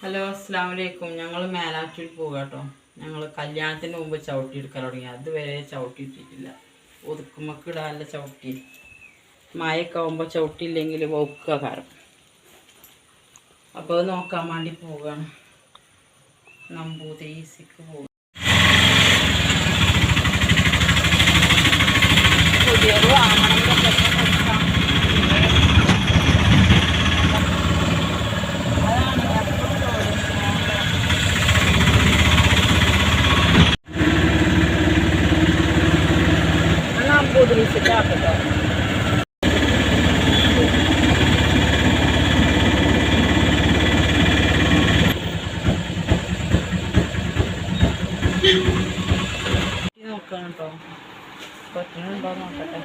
Hello അസ്സാം വലൈക്കും ഞങ്ങൾ മേലാറ്റൂർ പോകുക കേട്ടോ ഞങ്ങൾ കല്യാണത്തിന് മുമ്പ് ചവിട്ടി എടുക്കാൻ തുടങ്ങി. അതുവരെ ചവിട്ടി ഇട്ടിട്ടില്ല ഒതുക്കുമൊക്കെ ഇടാനുള്ള ചവിട്ടി. മഴയൊക്കെ ആകുമ്പോൾ ചവിട്ടിയില്ലെങ്കിൽ വൗക്കുക കാരണം അപ്പോൾ നോക്കാൻ വേണ്ടി പോവുകയാണ്. നമ്പൂതിരിക്ക് പോകും പുതിയത് വാങ്ങണം എന്നൊക്കെ കൊടുക്കാം. അതാണ് എപ്പോഴും നമ്പൂതിരിച്ചിട്ട് ആക്കട്ടോ നോക്കണം കേട്ടോ പറ്റുന്നുണ്ടോ നോക്കട്ടെ.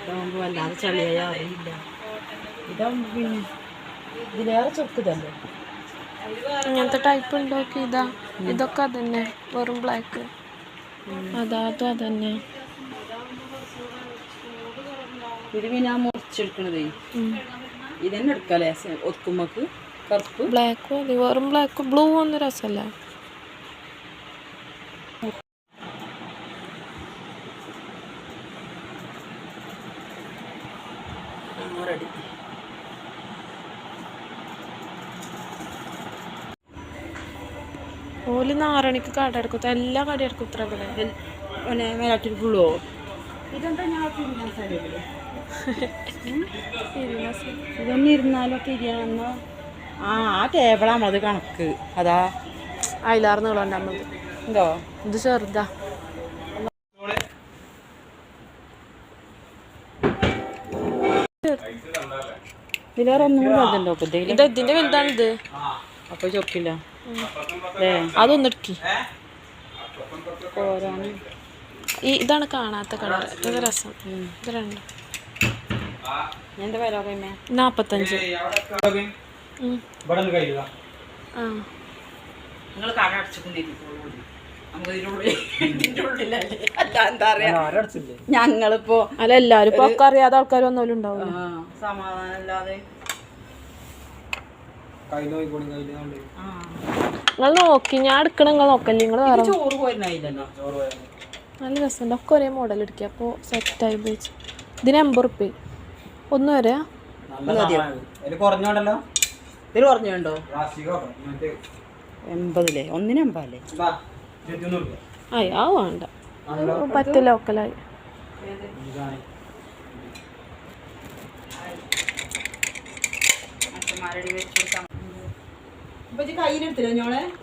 ഇതാകുമ്പോൾ വല്ലാതെ ചളിയായ അറിയില്ല. ഇതാകുമ്പോൾ പിന്നെ ഇതിലേറെ ചൊക്കുതല്ലേ ഇങ്ങനത്തെ ടൈപ്പ് ഉണ്ടാക്കി ഇതാ. ഇതൊക്കെ അതന്നെ. വെറും ബ്ലാക്ക് അതാ അതും അതന്നെ. ഇത് പിന്നെ മുറിച്ചെടുക്കണതേ. ഇതന്നെ എടുക്കാല്ലേ? ഒത്തുമ്മക്ക് കറുപ്പ്? ബ്ലാക്ക് മതി. വെറും ബ്ലാക്ക് ബ്ലൂ ഒന്നും രസമല്ല റെഡി ഓൽ നാറണിക്ക് കട എടുക്കും. എല്ലാ കട എടുക്കും ഇത്ര പിന്നെ മേലാറ്റൂർ ഫുള്ളോ ഇതെന്താ ഞാൻ ഇതൊന്നും ഇരുന്നാലൊക്കെ തിരിയാണെന്നോ ആ ആ ടേബിളാ നമ്മളത് കണക്ക്. അതാ. അയിലാറ് നീളം എന്തോ? ഇത് ചെറുതാ. ഇതിലേറെ ഒന്നും കൂടി ഇതിൽ? ഇത് ഇതിന്റെ വലുതാണ് ഇത് അപ്പൊ ചൊക്കില്ല അല്ലേ അതൊന്നെടുക്കി ഈ ഇതാണ് കാണാത്ത കളർ ഇത് രസം. ഇത് രണ്ട്. നാപ്പത്തഞ്ച്. ആ. നിങ്ങൾ കട അടച്ചുകൊണ്ടിരിക്കും ഞങ്ങളിപ്പോ അല്ല എല്ലാരും ഇപ്പൊ ഒക്കെ അറിയാതെ ആൾക്കാർ ഒന്നും ഉണ്ടാവും സമാധാനം. നിങ്ങൾ നോക്കി ഞാൻ എടുക്കണ നിങ്ങൾ നോക്കല്ലേ? നിങ്ങൾ വേറെ നല്ല രസമുണ്ട് ഒക്കെ ഒരേ മോഡൽ എടുക്കുക. അപ്പോൾ സെറ്റായി ഉപയോഗിച്ച്. ഇതിന് എൺപത് റുപ്യ ഒന്ന് വരെ. എൺപതിലേ? ഒന്നിന് എൺപതല്ലേ ആ വേണ്ട. പറ്റ ലോക്കലായി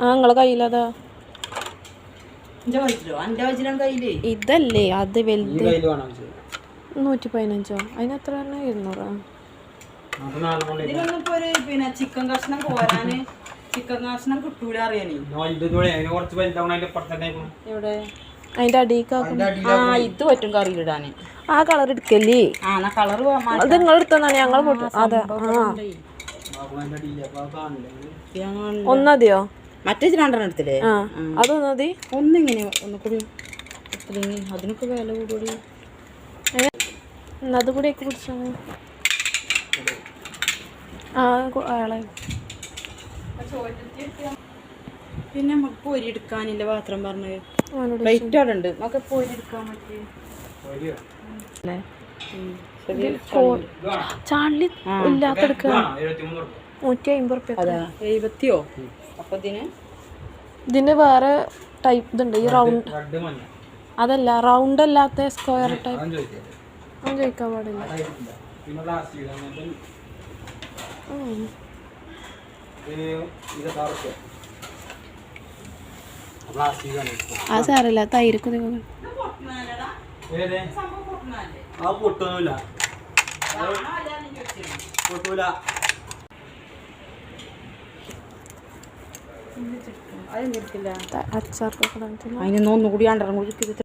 ആ നിങ്ങളെ കയ്യിലതാ. ഇതല്ലേ അത് വലുത്. നൂറ്റി പതിനഞ്ചോ അതിനെത്ര ഇരുന്നൂറാ? ചിക്കൻ കഷ്ണം പോരാന് ചിക്കൻ കഷ്ണം കിട്ടൂല അറിയാനേ. അതിന്റെ. എവിടെ? ആ ഇത് പറ്റും കറിയിലിടാന് ആ കളർ എടുക്കല്ലേ? ആ എന്നാ കളറ് അത് നിങ്ങൾ എടുത്തതാണ് ഞങ്ങൾ അതെ ഒന്നതിയോ? മറ്റേ രണ്ടെണ്ണം എടുത്തില്ലേ? ആ അതൊന്നതി. ഒന്നിങ്ങനെ ഒന്നുകൂടി എടുത്തില്ലെങ്കിൽ അതിനൊക്കെ വില കൂടി അത് കൂടി ഒക്കെ ആ കു- അയാളെ പിന്നെ നമുക്ക് പൊരി എടുക്കാനില്ല പാത്രം പറഞ്ഞത് പ്ലേറ്റ് അവിടെ ഉണ്ട് നമുക്ക് പൊരി എടുക്കാൻ ചാളി ഇല്ലാത്തെടുക്കുക. നൂറ്റി അമ്പത് റുപ്യ അതാ. എഴുപത്തിയോ? അപ്പൊ ഇതിന്? ഇതിന് വേറെ ടൈപ്പ് ഇതുണ്ട്. ഈ റൗണ്ട് അതല്ല റൗണ്ട് അല്ലാത്ത സ്ക്വയർ ടൈപ്പ് അവൻ ചോദിക്കാൻ പാടില്ല. ആ പൊട്ടൊന്നുമില്ല. പൊട്ടൂല. അതിനൊന്നും രണ്ടെണ്ണം കൂടി ചെയ്തിട്ട്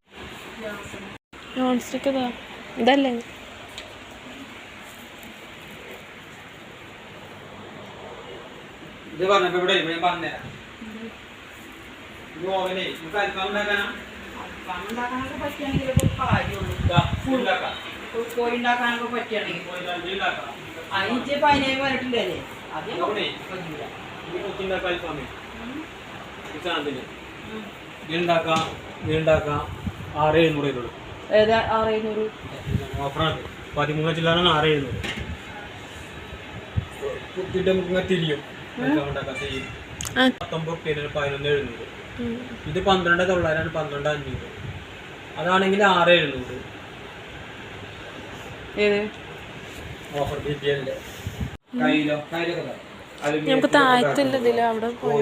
നോൺ ഇതല്ലേ? ഇത് പറഞ്ഞപ്പോ ഇവിടെ ഇവിടെ ഞാൻ പറഞ്ഞുതരാം. ഇത് ഓവനെ നമുക്ക് അൽഫാം ഉണ്ടാക്കാനാ ഉണ്ടാക്കാനൊക്കെ പറ്റുകയാണെങ്കിൽ കാര്യമുള്ളൂ. ഇതാ, ഇത് ഉണ്ടാക്കാം. കോഴി ഉണ്ടാക്കാനൊക്കെ പറ്റുകയാണെങ്കിൽ പോയി ഇത് ഉണ്ടാക്കാം. അഞ്ച് പതിനേഴ് പറഞ്ഞിട്ടില്ലേ അത് അവിടെ പറ്റൂല. ഈ കൊച്ചുണ്ടാക്കാൻ അൽഫാമേ ഈ സാധനത്തിന്. വീണ്ടാക്കാം വീണ്ടാക്കാം ആറ് എഴുന്നൂറ് ഇരുപത് ഏതാ ആറ് എഴുന്നൂറ് ഓഫറാണ്. പതിമൂന്ന് ചില്ലാണ് ആറ് എഴുന്നൂറ് കുത്തിട്ട് നമുക്ക് തിരിയും. പത്തൊമ്പത് റുപ്യ പതിനൊന്ന് എഴുന്നൂറ്. ഇത് പന്ത്രണ്ട് തൊള്ളായിരാണ് പന്ത്രണ്ട് അഞ്ഞൂറ് അതാണെങ്കിൽ ആറ് എഴുന്നൂറ് ഏത്? ഓഫർ കയ്യിലോ? കയ്യിലൊക്കെ നമുക്ക് താഴത്തുള്ള ഇതിൽ അവിടെ പോവാ.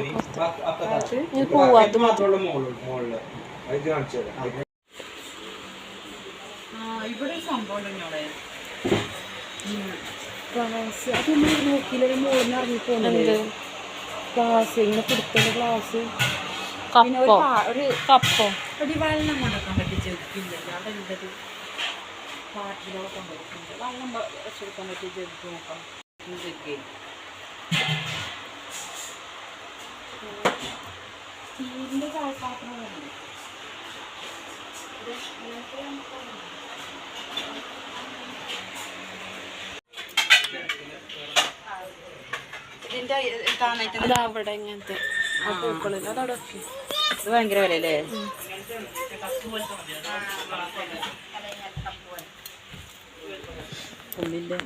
അത് മാത്രം. ആ ഇവിടെ സംഭവം ക്ലാസ് അത് നമ്മൾ നോക്കിയില്ല മോളിൽ ഇറങ്ങി പോകുന്നത് എന്ത് ക്ലാസ് ഇങ്ങനെ കൊടുത്തുള്ള ക്ലാസ് കപ്പോ ഒരു കപ്പോ ഒരു വെള്ളം കൊണ്ടൊക്കെ പറ്റിയ ചെറുക്കില്ലല്ലോ അവിടെ ഉണ്ടത് പാട്ടിലൊക്കെ കൊണ്ടുപോയിട്ടുണ്ട് വെള്ളം വെച്ചെടുക്കാൻ പറ്റിയ ചെറുക്ക് നോക്കാം ചെറുക്കേ സ്റ്റീലിന്റെ പാത്രം വേണം ഇതിന്റെ താന്നായിട്ട് അത് അവിടെ ഇങ്ങനത്തെ ആ പൂക്കളിൽ അതവിടെ. ഇത് ഭയങ്കര വിലയല്ലേ? ഉള്ളിന്റെ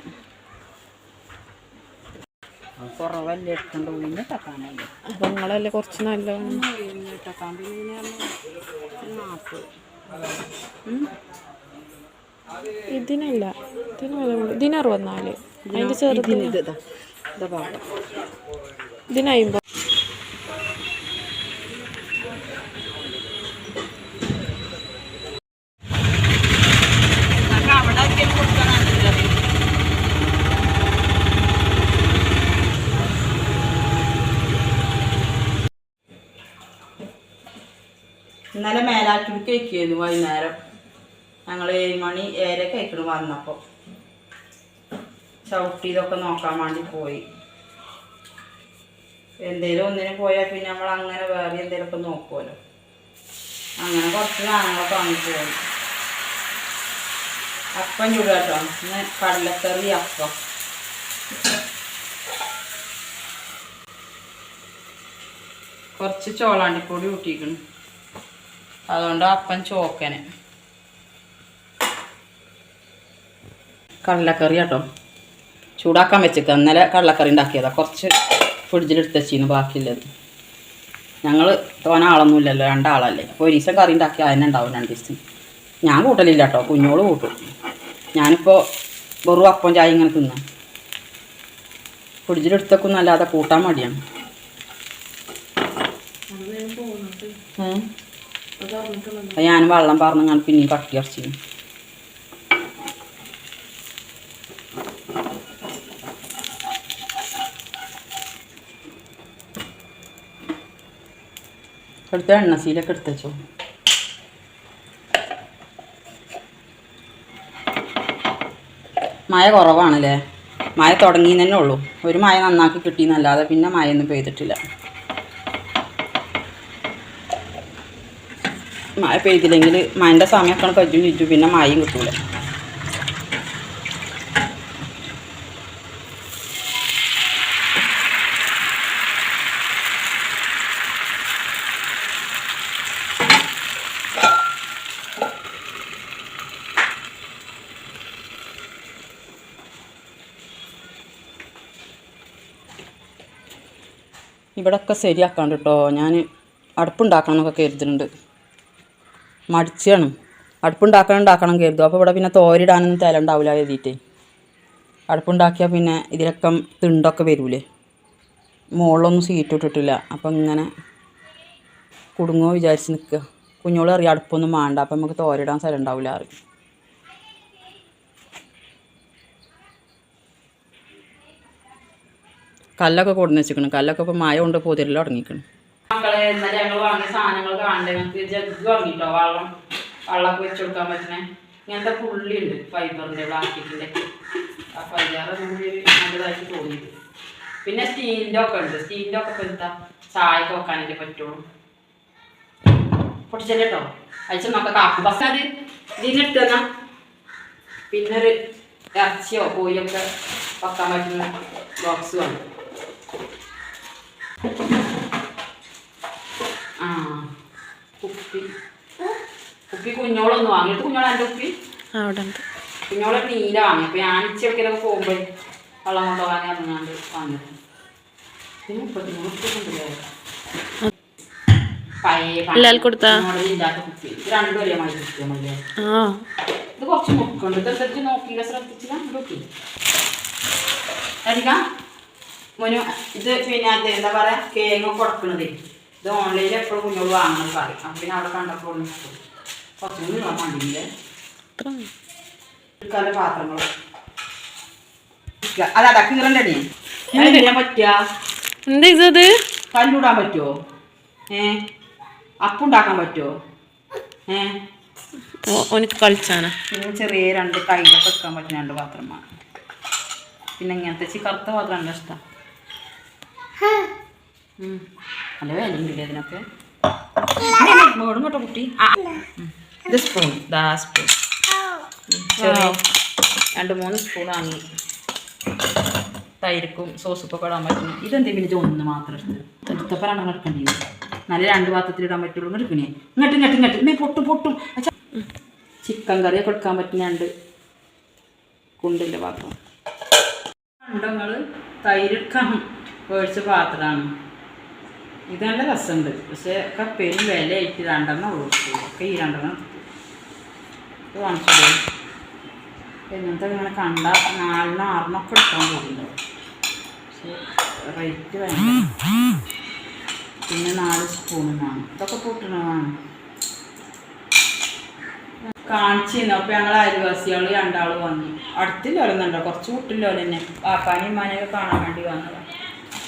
കുറവല്ലേ എടുക്കണ്ട? ഉള്ളിന്റെ തക്കാനല്ലേ അപ്പം നിങ്ങളല്ലേ കുറച്ച് നല്ലോണം തക്കാൻ പിന്നെ നാൽപ്പത് ഇതിനല്ല. ഇതിന്. ഇതിന് അറുപത്തിനാല്. അതിന്റെ ചെറുതിന്. ഇത്. ഇതാ ഇതാ പാകം ഇതിന് അയിമ്പത് അവിടെ ആർക്കെങ്കിലും കൊടുക്കാനാണ് ഇന്നലെ മേലാറ്റൂർക്ക് വെക്കിയിരുന്നു വൈകുന്നേരം. ഞങ്ങൾ ഏഴ് മണി ഏഴര വയ്ക്കണം വന്നപ്പോൾ ചവിട്ടി ഇതൊക്കെ നോക്കാൻ വേണ്ടി പോയി. എന്തേലും ഒന്നിന് പോയാൽ പിന്നെ നമ്മൾ അങ്ങനെ വേറെ എന്തേലുമൊക്കെ നോക്കുമല്ലോ അങ്ങനെ കുറച്ച് സാധനങ്ങളൊക്കെ വാങ്ങിപ്പോയി അപ്പം ചൂടാട്ടോ. ഇന്ന് കടലക്കറി അപ്പം. കുറച്ച് ചോളാണ്ടിപ്പൊടി കൂട്ടിയിരിക്കണം അതുകൊണ്ട് അപ്പം ചോക്കനെ. കടലക്കറി കേട്ടോ ചൂടാക്കാൻ വെച്ചേക്കാം ഇന്നലെ കള്ളക്കറി ഉണ്ടാക്കിയതാണ് കുറച്ച് ഫ്രിഡ്ജിലെടുത്ത് വെച്ചിരുന്നു ബാക്കിയുള്ളത്. ഞങ്ങൾ തോന ആളൊന്നുമില്ലല്ലോ രണ്ടാളല്ലേ. അപ്പോൾ ഒരു ദിവസം കറി ഉണ്ടാക്കിയാൽ അതിനെ ഉണ്ടാവും രണ്ട് ദിവസം. ഞാൻ കൂട്ടലില്ല കേട്ടോ കുഞ്ഞോൾ കൂട്ടും. ഞാനിപ്പോൾ വെറും അപ്പം ചായ ഇങ്ങനെ തിന്നാം. ഫ്രിഡ്ജിലെടുത്തൊക്കെ അല്ലാതെ കൂട്ടാൻ മടിയാണ്. ഞാൻ വെള്ളം പറഞ്ഞു ഞാൻ പിന്നെയും കട്ടി അടച്ചു എടുത്ത എണ്ണസീലൊക്കെ എടുത്തച്ചോ മഴ കുറവാണല്ലേ? മഴ തുടങ്ങി തന്നെ ഉള്ളൂ. ഒരു മഴ നന്നാക്കി കിട്ടിയെന്നല്ലാതെ പിന്നെ മഴയൊന്നും പെയ്തിട്ടില്ല. മഴ പെയ്തില്ലെങ്കിൽ മഴന്റെ സമയമൊക്കെ കജ്ജും ചുറ്റും പിന്നെ മഴയും കിട്ടൂല. ഇവിടൊക്കെ ശരിയാക്കാണ്ട് കേട്ടോ ഞാൻ അടുപ്പുണ്ടാക്കണം എന്നൊക്കെ കരുതുന്നുണ്ട്. മടിച്ചാണ്. അടുപ്പുണ്ടാക്കണം ഉണ്ടാക്കണം കരുതും. അപ്പോൾ ഇവിടെ പിന്നെ തോരിടാനൊന്നും തല ഉണ്ടാവില്ല എഴുതിയിട്ടേ അടുപ്പുണ്ടാക്കിയാൽ പിന്നെ ഇതിലൊക്കെ തിണ്ടൊക്കെ വരൂലേ. മുകളിലൊന്നും സീറ്റ് ഇട്ടിട്ടില്ല. അപ്പം ഇങ്ങനെ കുടുങ്ങോ വിചാരിച്ച് നിൽക്കുക. കുഞ്ഞോളറിയാം അടുപ്പൊന്നും വേണ്ട അപ്പം നമുക്ക് തോരിടാൻ സ്ഥലം ഉണ്ടാവില്ല അറിയും കല്ലൊക്കെ കൊടുന്ന് വെച്ചിക്കണം കല്ലൊക്കെ ഇപ്പൊ മായ കൊണ്ട് പൊതിരൽ തുടങ്ങിക്കണം മക്കളെ ഇന്നലെ ഞങ്ങൾ വാങ്ങിയ സാധനങ്ങൾ കാണണ്ടേ? ജഗ് വാങ്ങിട്ടോ? വെള്ളം വെള്ളമൊക്കെ വെച്ച് കൊടുക്കാൻ പറ്റണേ ഇങ്ങനത്തെ പുള്ളി ഉണ്ട് ഫൈബറിന്റെ പ്ലാസ്റ്റിക്കിന്റെ ആ ഒരു നല്ലതായിട്ട് തോന്നിയത് പിന്നെ സ്റ്റീലിന്റെ ഒക്കെ ഉണ്ട്. സ്റ്റീലിന്റെ ഒക്കെ ഇപ്പം എന്താ? ചായക്ക് വെക്കാനല്ലേ പറ്റുള്ളൂ. പൊട്ടിച്ചല്ലേ കേട്ടോ അയച്ചു നമുക്ക് കാപ്പി. ബസ് അത് ഇതിനിട്ടെന്നാ പിന്നെ ഒരു ഇറച്ചിയോ കോഴിയൊക്കെ വെക്കാൻ പറ്റുന്ന ബോക്സ് വേണം. ആ കുപ്പി. കുപ്പി കുഞ്ഞോളൊന്ന് വാങ്ങിയിട്ട് കുഞ്ഞോളെ എന്റെ കുപ്പി? അവിടെ കുഞ്ഞോളെ നീല വാങ്ങി. അപ്പോൾ ഞാൻ ഇച്ചിടക്കിലൊക്കെ പോകുമ്പോൾ വെള്ളം കൊണ്ടുപോകാൻ ഇറങ്ങാണ്ട് വാങ്ങിയത് പിന്നെ മുപ്പത്തിമൂന്ന് കുപ്പി പഴയ ഇല്ലാൽ കൊടുത്താ? ഇത് കുറച്ച് മുക്കുണ്ട്. ഇതെന്തൊക്കെ നോക്കിയില്ല? ശ്രദ്ധിച്ചില്ല? നോക്കി മോനു ഇത് പിന്നെ അത് എന്താ പറയാ കേങ്ങ കൊടുക്കണത്. ഇത് ഓൺലൈനിൽ എപ്പോഴും കുഞ്ഞോട് വാങ്ങണം പറയും. അപ്പം പിന്നെ അവിടെ കണ്ടപ്പോൾ. കുറച്ചും. എടുക്കാതെ പാത്രങ്ങൾ അതാ കീറണ്ടേ ചെയ്യാൻ കല്ലൂടാൻ പറ്റുമോ ഏ? അപ്പുണ്ടാക്കാൻ പറ്റുമോ ഏ? ഓനിക്ക് കളിച്ചാനാ. പിന്നെ ചെറിയ രണ്ട് കയ്യിലൊക്കെ വെക്കാൻ പറ്റുന്ന രണ്ട് പാത്രമാണ്. പിന്നെ ഇങ്ങനത്തെ കറുത്ത പാത്രം ഇഷ്ടം. നല്ല വിലയുണ്ടല്ലേ ഇതിനൊക്കെ മോടും കേട്ടോ. ഇത് സ്പൂൺ ദാ സ്പൂൺ ചെറിയ രണ്ട് മൂന്ന് സ്പൂൺ വാങ്ങി തൈരിക്കും സോസൊക്കെ ഇടാൻ പറ്റുന്നു ഇതെന്തെങ്കിലും ഇത് ഒന്ന് മാത്രം എടുത്ത് എടുത്തപ്പോഴാണ് നല്ല രണ്ട് പാത്രത്തിൽ ഇടാൻ പറ്റുള്ളൂ. എടുക്കണേ. ഇങ്ങോട്ട് ഇങ്ങോട്ട് ഇങ്ങോട്ട്. ഇന്നേ പൊട്ടും പൊട്ടും. ചിക്കൻ കറിയൊക്കെ എടുക്കാൻ പറ്റുന്ന രണ്ട് കുണ്ടിന്റെ പാത്രം. കണ്ടങ്ങൾ തൈരെടുക്കാൻ മേടിച്ച പാത്രമാണ്. ഇത് നല്ല രസമുണ്ട്. പക്ഷേ ഒക്കെ പെരും വിലയായിട്ട് രണ്ടെണ്ണം ഉള്ളു. ഒക്കെ ഈ രണ്ടെണ്ണം. ഇത് വാങ്ങിച്ചു ഇങ്ങനത്തെ ഇങ്ങനെ കണ്ട നാലിനോ ആറിനൊക്കെ എടുക്കാൻ പോകുന്നുണ്ട്. പക്ഷേ റേറ്റ് വേണ്ട. പിന്നെ നാല് സ്പൂണിനാണ് ഇതൊക്കെ പൊട്ടണതാണ് കാണിച്ചിരുന്നു. അപ്പൊ ഞങ്ങൾ അയൽവാസികൾ രണ്ടാൾ വന്നു. അടുത്തില്ലോലെന്നുണ്ടോ കുറച്ച് വീട്ടില്ലോലെ തന്നെ പാപ്പാനെയും ഉമ്മാനെയൊക്കെ കാണാൻ വേണ്ടി വന്നതാ.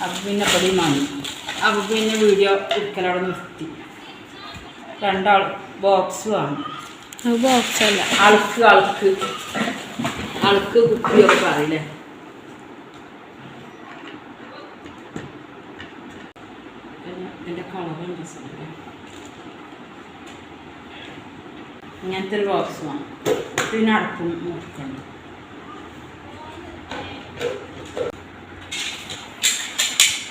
അപ്പൊ പിന്നെ പടി വന്നു അപ്പം പിന്നെ വീഡിയോ ഒരിക്കലവിടെ നിർത്തി. രണ്ടാൾ ബോക്സ് വാങ്ങി. ബോക്സ് അല്ല. അളക്ക് അളക്ക് അളക്ക് കുപ്പിയൊക്കെ പറയില്ലേ? എന്റെ കളറുണ്ട് ഇങ്ങനത്തെ ഒരു ബോക്സ് വേണം പിന്നെ അടപ്പും നോക്കണം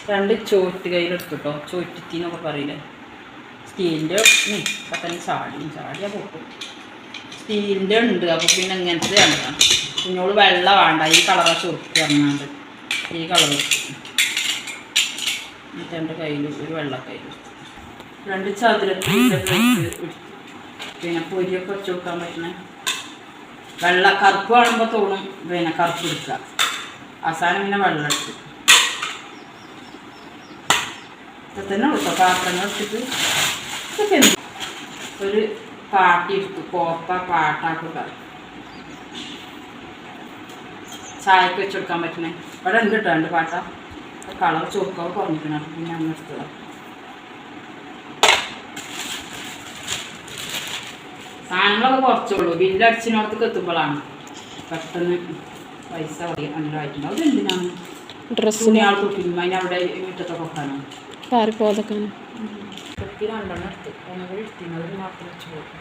രണ്ട് ചോറ്റ് കയ്യിലെടുത്തു കേട്ടോ ചോറ്റിത്തി എന്നൊക്കെ പറയില്ലേ സ്റ്റീലിന്റെ പത്തന്നെ ചാടിയും ചാടിയാ പൊട്ടും. സ്റ്റീലിന്റെ ഉണ്ട് അപ്പോൾ പിന്നെ ഇങ്ങനത്തെ ആണ് കുഞ്ഞോട് വെള്ളം വേണ്ട ഈ കളറാ ചുരുക്കി ഇറങ്ങാണ്ട് ഈ കളർ എന്റെ കയ്യിൽ ഒരു വെള്ള കയ്യിൽ രണ്ട് ചതുരത്തിന്റെ പിന്നെ പൊരിയൊക്കെ വെച്ച് കൊടുക്കാൻ പറ്റണ വെള്ള കറുപ്പ് കാണുമ്പോൾ തോന്നും പിന്നെ കറുപ്പ് എടുക്കുക അവസാനം പിന്നെ വെള്ളം എടുത്ത് ഇതൊക്കെ തന്നെ ഉള്ളൂ. പാത്രങ്ങൾ എടുത്തിട്ട് ഇതൊക്കെ എന്ത്? ഒരു പാട്ടി എടുത്തു. കോപ്പ പാട്ടാക്കി പറയും ചായക്ക് വെച്ച് കൊടുക്കാൻ പറ്റണേ ഇവിടെ ഉണ്ട് കേട്ടോ രണ്ട് പാട്ട. കളർ ചുവക്കവ് കുറഞ്ഞിരിക്കണം. പിന്നെ അന്ന് എടുത്തതാണ് സാധനങ്ങളൊക്കെ കുറച്ചുള്ളൂ ബില്ലടിച്ചിനോടത്തേക്ക് എത്തുമ്പോഴാണ്. പെട്ടെന്ന് പൈസ അല്ലായിട്ടുണ്ടാവും അത് എന്തിനാണ് ഡ്രസ്സ് തുണിയാൾ കുട്ടിയും അതിനവിടെ മുറ്റത്തൊക്കെ വെക്കാനോ പാറിപ്പോതൊക്കെ രണ്ടെണ്ണം എടുത്ത് ഒന്നും കൂടി എടുത്തിരുന്നത് മാത്രം വെച്ച് പോകും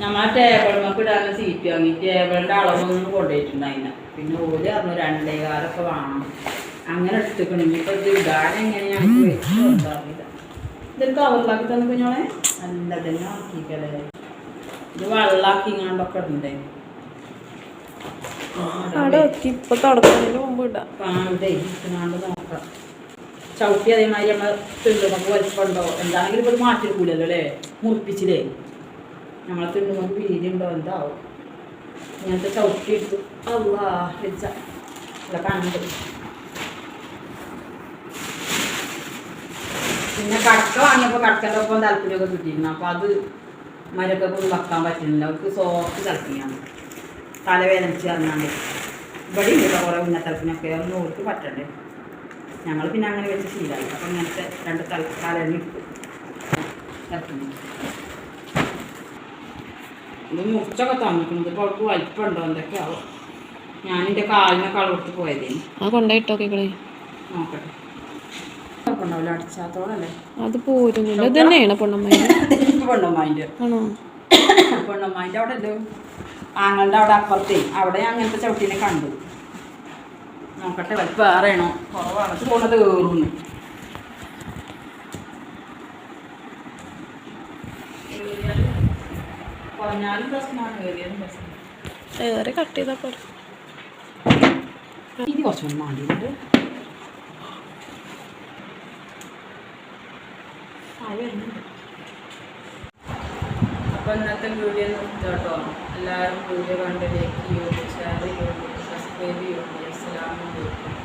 ഞമ്മ ടേബിളിമൊക്കെ ഇടാൻ സീറ്റ് വാങ്ങി. ടേബിളിന്റെ അളവൊന്നും കൊണ്ടുപോയിട്ടുണ്ടായില്ല. പിന്നെ ഓൽ പറഞ്ഞു രണ്ടേ കാലൊക്കെ വേണം അങ്ങനെ എടുത്തുക്കണെങ്കിൽ ഇപ്പൊ ഇത് ഇടാൻ എങ്ങനെ ഞങ്ങൾക്ക് വെച്ച് അറിയില്ല. ഇതൊരു കവറിലാക്കി തന്നെ കുഞ്ഞോളെ. നല്ല തന്നെ ആക്കിക്കല്ലേ. ഇത് വെള്ളാക്കി ഇങ്ങാണ്ടൊക്കെ ഇടണ്ടേ അവിടെ ഇപ്പൊ തുടക്കുന്നതിന് മുമ്പ് ഇടാം. കാണണ്ടേ നോക്കാം ചവിട്ടി അതേമാതിരി നമ്മൾ തിണ്ടുമ്പോൾ വലിപ്പമുണ്ടോ? എന്താണെങ്കിലും ഇപ്പോൾ മാറ്റിയെടുക്കൂലല്ലോ അല്ലേ? മുറിപ്പിച്ചില്ലേ? നമ്മളെ തിണ്ടുമ്പോൾ വീതി ഉണ്ടോ എന്താവും? ഇങ്ങനത്തെ ചവിട്ടി എടുത്തു അള്ളാ വെച്ച. അല്ല കണ്ട് പിന്നെ കടക്ക വാങ്ങിയപ്പോൾ കടക്കന്റെ ഒപ്പം താല്പര്യമൊക്കെ കിട്ടിയിരുന്നു. അപ്പോൾ അത് മരൊക്കെ കൊണ്ട് വെക്കാൻ പറ്റുന്നില്ല അവർക്ക് സോഫ്റ്റ് തലപ്പിയാണ് തലവേദനിച്ച് ഇറങ്ങാണ്ട് ഇവിടെ ഉണ്ട് കുറേ ഉന്നത്തലപ്പിനൊക്കെ ഒന്നും അവർക്ക് പറ്റണ്ടേ? ഞങ്ങൾ പിന്നെ അങ്ങനെ വെച്ച് ശീലമായി അപ്പം ഇങ്ങനത്തെ രണ്ട് ഇട്ടു ഇറക്കുന്നു ഇത് മുറിച്ചൊക്കെ തന്നിട്ടുണ്ട്. ഇപ്പോൾ അവൾക്ക് വലിപ്പുണ്ടോ എന്തൊക്കെയാവോ. ഞാൻ കാലിനൊക്കെ കാലിനെ പോയതേന് ആ കൊണ്ടുപോയിട്ടോക്കെ കളി നോക്കട്ടെ. അത് പോരുന്നില്ല. ഇത് തന്നെയാണ് ആണോ? അവിടെ അല്ലോ ആങ്ങളുടെ അവിടെ അപ്പുറത്തേ. അവിടെ അങ്ങനത്തെ ചവിട്ടിനെ കണ്ടു. നോക്കട്ടെ വലിപ്പം വേറെയാണോ? കുറവാണ്. ഇത് പോണത് കയറുന്നു കുറഞ്ഞാലും പ്രശ്നമാണ് കയറിയാലും പ്രശ്നം ഏറെ കട്ട് ചെയ്താൽ പോരെ. ഇത് കുറച്ചുകൂടി മാണ്ടിയിട്ടുണ്ട് അപ്പോൾ ഇന്നത്തെ വീഡിയോ നിർത്തുക കേട്ടോ എല്ലാവരും വീഡിയോ കണ്ട് ലൈക്ക് ചെയ്യുക ഷെയർ സബ്സ്ക്രൈബ് আসসালামু আলাইকুম